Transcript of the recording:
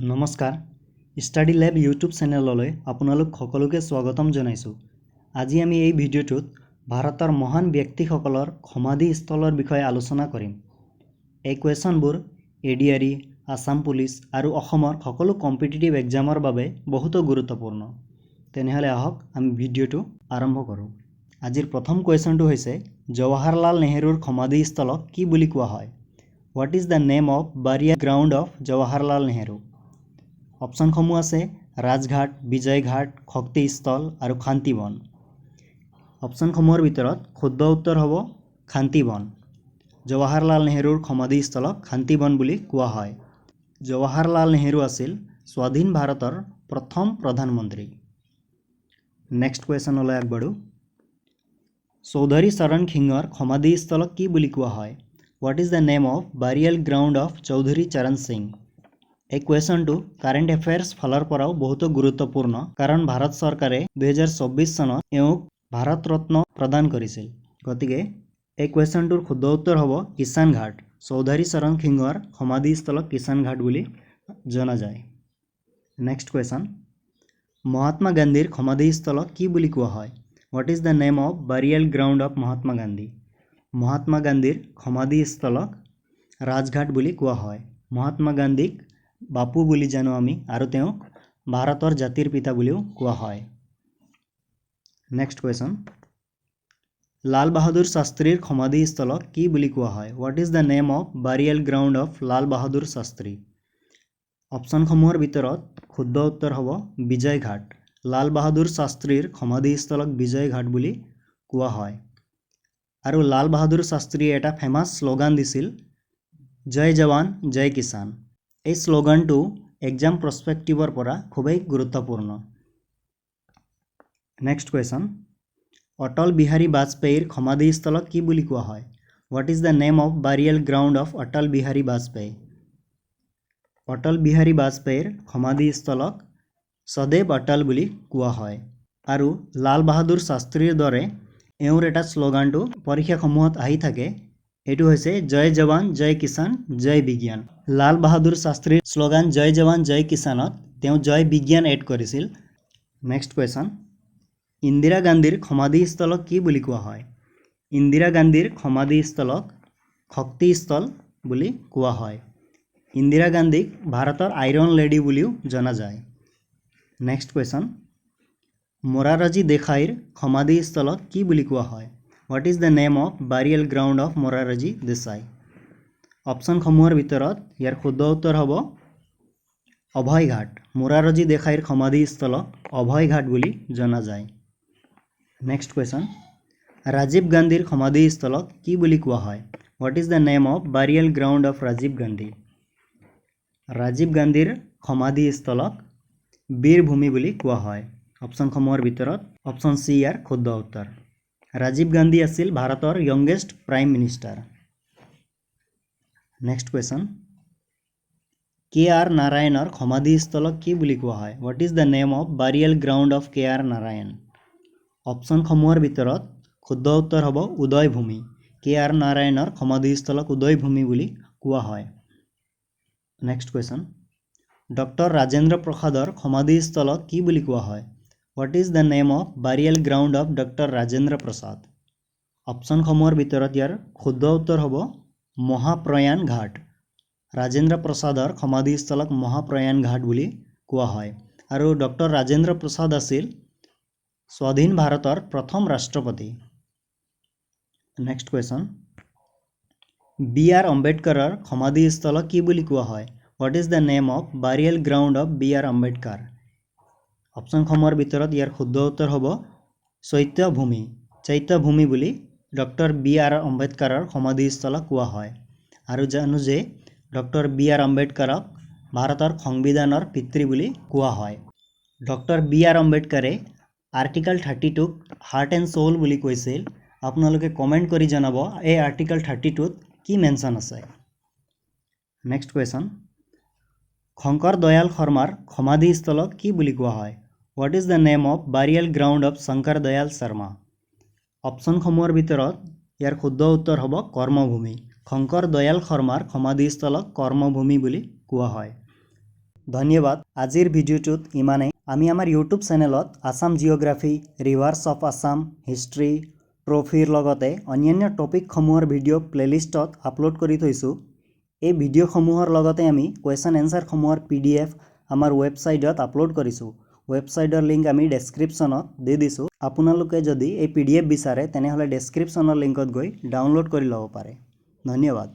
নমস্কাৰ। ষ্টাডি লেব ইউটিউব চেনেললৈ আপোনালোক সকলোকে স্বাগতম জনাইছোঁ। আজি আমি এই ভিডিঅ'টোত ভাৰতৰ মহান ব্যক্তিসকলৰ সমাধিস্থলৰ বিষয়ে আলোচনা কৰিম। এই কুৱেশ্যনবোৰ A D R E Assam police আৰু অসমৰ সকলো কম্পিটিটিভ এক্সামৰ বাবে বহুতো গুৰুত্বপূৰ্ণ। তেনেহ'লে আহক আমি ভিডিঅ'টো আৰম্ভ কৰোঁ। আজিৰ প্ৰথম কুৱেশ্যনটো হৈছে, জৱাহৰলাল নেহৰুৰ সমাধিস্থলক কি বুলি কোৱা হয়? What is the name of burial ground of Jawaharlal Nehru? অপশ্যনসমূহ আছে ৰাজঘাট বিজয়ঘাট শক্তিস্থল আৰু শান্তিবন অপশ্যনসমূহৰ ভিতৰত শুদ্ধ উত্তৰ হ'ব শান্তিবন জৱাহৰলাল নেহৰুৰ সমাধিস্থলক শান্তিবন বুলি কোৱা হয়। জৱাহৰলাল নেহৰু আছিল স্বাধীন ভাৰতৰ প্ৰথম প্ৰধানমন্ত্ৰী। নেক্সট কুৱেশ্যনলৈ আগবাঢ়োঁ। চৌধুৰী চৰণ সিঙৰ সমাধিস্থলক কি বুলি কোৱা হয়? What is the name of burial ground of Chaudhary Charan Singh? এই কুৱেশ্যনটো কাৰেণ্ট এফেয়াৰ্ছ ফালৰ পৰাও বহুতো গুৰুত্বপূৰ্ণ কাৰণ ভাৰত চৰকাৰে দুহেজাৰ চৌব্বিছ চনত এওঁক ভাৰত ৰত্ন প্ৰদান কৰিছিল গতিকে এই কুৱেশ্যনটোৰ শুদ্ধ উত্তৰ হ'ব কিষাণ ঘাট। চৌধুৰী চৰণ সিঙৰ সমাধিস্থলক কিষাণ ঘাট বুলি জনা যায়। নেক্সট কুৱেশ্যন মহাত্মা গান্ধীৰ সমাধিস্থলক কি বুলি কোৱা হয়? What is the name of burial ground of Mahatma Gandhi? Mahatma গান্ধীৰ সমাধিস্থলক ৰাজঘাট বুলি কোৱা হয়। মহাত্মা গান্ধীক বাপু বুলি জানো আমি, আৰু তেওঁক ভাৰতৰ জাতিৰ পিতা বুলিও কোৱা হয়। নেক্সট কুৱেশ্যন লাল বাহাদুৰ শাস্ত্ৰীৰ সমাধিস্থলক কি বুলি কোৱা হয়? What is the name of burial ground of Lal Bahadur Shastri? অপশ্যনসমূহৰ ভিতৰত শুদ্ধ উত্তৰ হ'ব বিজয় ঘাট। লাল বাহাদুৰ শাস্ত্ৰীৰ সমাধিস্থলক বিজয় ঘাট বুলি কোৱা হয়। আৰু লাল বাহাদুৰ শাস্ত্ৰীয়ে এটা ফেমাছ শ্লোগান দিছিল, জয় জৱান, জয় কিষাণ। এই শ্লোগানটো এক্সাম প্ৰস্পেক্টিভৰ পৰা খুবেই গুৰুত্বপূৰ্ণ। নেক্সট কুৱেশ্যন অটল বিহাৰী বাজপেয়ীৰ সমাধিস্থলক কি বুলি কোৱা হয়? What is the name of burial ground of Atal Bihari Vajpayee? Atal Bihari বাজপেয়ীৰ সমাধিস্থলক সদৈৱ অটল বুলি কোৱা হয়। আৰু লাল বাহাদুৰ শাস্ত্ৰীৰ দৰে এওঁৰ এটা শ্লোগানটো পৰীক্ষাসমূহত আহি থাকে। এইটো হৈছে জয় জৱান, জয় কিষাণ, জয় বিজ্ঞান। লাল বাহাদুৰ শাস্ত্ৰীৰ শ্লোগান, জয় জৱান, জয় কিষাণত তেওঁ জয় বিজ্ঞান এড কৰিছিল। নেক্সট কুৱেশ্যন ইন্দিৰা গান্ধীৰ সমাধিস্থলক কি বুলি কোৱা হয়? ইন্দিৰা গান্ধীৰ সমাধিস্থলক শক্তিস্থল বুলি কোৱা হয়। ইন্দিৰা গান্ধীক ভাৰতৰ আইৰণ লেডি বুলিও জনা যায়। নেক্সট কুৱেশ্যন মোৰাৰজী দেশাইৰ সমাধিস্থলক কি বুলি কোৱা হয়? What is the name of burial ground of Morarji Desai অপশ্যনসমূহৰ ভিতৰত ইয়াৰ শুদ্ধ উত্তৰ হ'ব অভয় ঘাট। মোৰাৰজী দেশাইৰ সমাধিস্থলক অভয় ঘাট বুলি জনা যায়। নেক্সট কুৱেশ্যন ৰাজীৱ গান্ধীৰ সমাধিস্থলক কি বুলি কোৱা হয়? What is the name of burial ground of Rajiv Gandhi Rajiv গান্ধীৰ সমাধিস্থলক বীৰভূমি বুলি কোৱা হয়। অপশ্যনসমূহৰ ভিতৰত অপশ্যন চি ইয়াৰ শুদ্ধ উত্তৰ। ৰাজীৱ গান্ধী আছিল ভাৰতৰ youngest prime minister next question K R নাৰায়ণৰ সমাধিস্থলক কি বুলি কোৱা হয়? What is the name of burial ground of K R Narayan অপশ্যনসমূহৰ ভিতৰত শুদ্ধ উত্তৰ হ'ব উদয়ভূমি। কে আৰ নাৰায়ণৰ সমাধিস্থলক উদয়ভূমি বুলি কোৱা হয়। নেক্সট কুৱেশ্যন ডক্টৰ ৰাজেন্দ্ৰ প্ৰসাদৰ সমাধিস্থলক কি বুলি কোৱা হয়? What is the name of burial ground of doctor Rajendra Prasad অপশ্যনসমূহৰ ভিতৰত ইয়াৰ শুদ্ধ উত্তৰ হ'ব মহাপ্ৰয়াণ ঘাট। ৰাজেন্দ্ৰ প্ৰসাদৰ সমাধিস্থলক মহাপ্ৰয়াণ ঘাট বুলি কোৱা হয়। আৰু ডক্টৰ ৰাজেন্দ্ৰ প্ৰসাদ আছিল স্বাধীন ভাৰতৰ প্ৰথম ৰাষ্ট্ৰপতি। নেক্সট কুৱেশ্যন বি আৰ আম্বেদকাৰৰ সমাধিস্থলক কি বুলি কোৱা হয়? What is the name of burial ground of B R Ambedkar অপশ্যনসমূহৰ ভিতৰত ইয়াৰ শুদ্ধ উত্তৰ হ'ব চৈত্যভূমি। চৈত্যভূমি বুলি ডক্টৰ বি আৰ আম্বেদকাৰৰ সমাধিস্থলক কোৱা হয়। আৰু জানো যে ডক্টৰ বি আৰ আম্বেদকাৰক ভাৰতৰ সংবিধানৰ পিতৃ বুলি কোৱা হয়। ডক্টৰ বি আৰ আম্বেদকাৰে আৰ্টিকল থাৰ্টি টুক হাৰ্ট এণ্ড চ'ল বুলি কৈছিল। আপোনালোকে কমেণ্ট কৰি জনাব এই আৰ্টিকল থাৰ্টি টুত কি মেনশ্যন আছে। Next question. শংকৰ দয়াল শৰ্মাৰ সমাধিস্থলক কি বুলি কোৱা হয়? What is the name of burial ground of Shankar Dayal Sharma অপশ্যনসমূহৰ ভিতৰত ইয়াৰ শুদ্ধ উত্তৰ হ'ব কৰ্মভূমি। শংকৰ দয়াল শৰ্মাৰ সমাধিস্থলক কৰ্মভূমি বুলি কোৱা হয়। ধন্যবাদ আজিৰ ভিডিঅ'টোত ইমানেই। আমি আমাৰ ইউটিউব চেনেলত Assam geography rivers of Assam history ট্ৰফিৰ লগতে অন্যান্য টপিকসমূহৰ ভিডিঅ' প্লে'লিষ্টত আপলোড কৰি থৈছোঁ। এই ভিডিঅ'সমূহৰ লগতে আমি কুৱেশ্যন এনচাৰসমূহৰ পি ডি এফ আমাৰ ৱেবছাইটত আপলোড কৰিছোঁ। ৱেবছাইটৰ লিংক আমি ডেছক্ৰিপশ্যনত দি দিছোঁ। আপোনালোকে যদি এই পি ডি এফ বিচাৰে তেনেহ'লে ডেছক্ৰিপশ্যনৰ লিংকত গৈ ডাউনলোড কৰি ল'ব পাৰে। ধন্যবাদ।